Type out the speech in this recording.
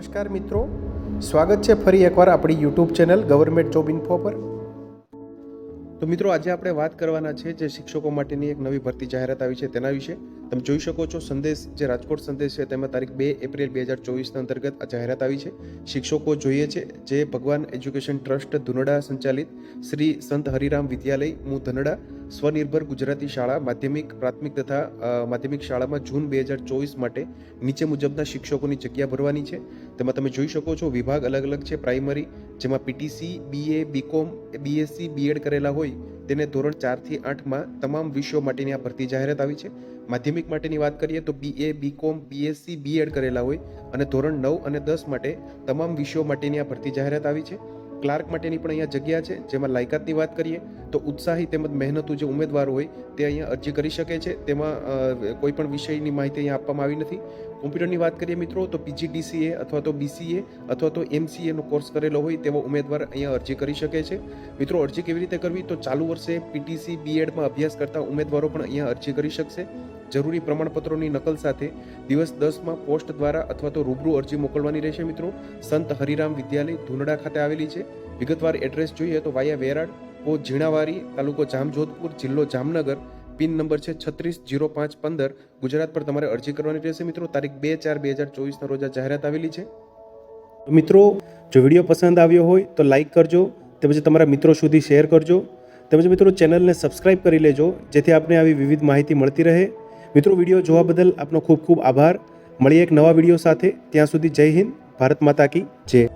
નમસ્કાર મિત્રો. સ્વાગત છે ફરી એકવાર આપણી YouTube channel government job info પર. તો મિત્રો, આજે આપણે વાત કરવાના છે જે શિક્ષકો માટેની એક નવી ભરતી જાહેરાત આવી છે તેના વિશે. તમે જોઈ શકો છો સંદેશ, જે રાજકોટ સંદેશ છે તેમાં તારીખ બે એપ્રિલ બે હજાર ચોવીસના અંતર્ગત આ જાહેરાત આવી છે. શિક્ષકો જોઈએ છે જે ભગવાન એજ્યુકેશન ટ્રસ્ટ ધુનડા સંચાલિત શ્રી સંત હરિરામ વિદ્યાલય, મુ ધનડા સ્વનિર્ભર ગુજરાતી શાળા માધ્યમિક, પ્રાથમિક તથા માધ્યમિક શાળામાં જૂન બે હજાર ચોવીસ માટે નીચે મુજબના શિક્ષકોની જગ્યા ભરવાની છે. તેમાં તમે જોઈ શકો છો વિભાગ અલગ અલગ છે પ્રાઇમરી, જેમાં PTC, BA, BCom, BSc, BEd કરેલા હોય તેને ધોરણ ચારથી આઠમાં તમામ વિષયો માટેની આ ભરતી જાહેરાત આવી છે. માધ્યમિક માટેની વાત કરીએ તો બીએ, બીકોમ, બીએસસી, બીએડ કરેલા હોય અને ધોરણ નવ અને દસ માટે તમામ વિષયો માટેની આ ભરતી જાહેરાત આવી છે. ક્લાર્ક માટેની પણ અહીંયા જગ્યા છે. જેમાં લાયકાતની વાત કરીએ, તો ઉત્સાહી તેમજ મહેનતુ જે ઉમેદવાર હોય, તે અહીંયા અરજી કરી શકે છે. તેમાં કોઈ પણ વિષયની માહિતી અહીંયા આપવામાં આવી નથી. કોમ્પ્યુટરની વાત કરીએ મિત્રો, તો પીજીડીસીએ અથવા તો બીસીએ અથવા તો એમસીએનો કોર્સ કરેલો હોય તેવો ઉમેદવાર અહીંયા અરજી કરી શકે છે. મિત્રો, અરજી કેવી રીતે કરવી? તો ચાલુ વર્ષે પીટીસી, બીએડમાં અભ્યાસ કરતા ઉમેદવારો પણ અહીંયા અરજી કરી શકશે. જરૂરી પ્રમાણપત્રોની નકલ સાથે દિવસ દસમાં પોસ્ટ દ્વારા અથવા તો રૂબરૂ અરજી મોકલવાની રહેશે મિત્રો. સંત હરિરામ વિદ્યાલય ધુનડા ખાતે આવેલી છે. વિગતવાર એડ્રેસ જોઈએ તો વાયા વેરાડ કો ઝીણાવારી, તાલુકો જામજોધપુર, જિલ્લો જામનગર પિન નંબર છે છત્રીસ જીરો પાંચ પંદર. ગુજરાત પર તમારે અરજી કરવાની રહેશે મિત્રો. તારીખ બે ચાર બે હજાર ચોવીસના રોજ જાહેરાત આવેલી છે. મિત્રો, જો વીડિયો પસંદ આવ્યો હોય તો લાઇક કરજો, તેમજ તમારા મિત્રો સુધી શેર કરજો. તેમજ મિત્રો, ચેનલને સબસ્ક્રાઇબ કરી લેજો, જેથી આપને આવી વિવિધ માહિતી મળતી રહે. મિત્રો, વીડિયો જોવા બદલ આપનો ખૂબ ખૂબ આભાર. મળીએ એક નવા વીડિયો સાથે. ત્યાં સુધી જય હિન્દ. ભારત માતા કી જય.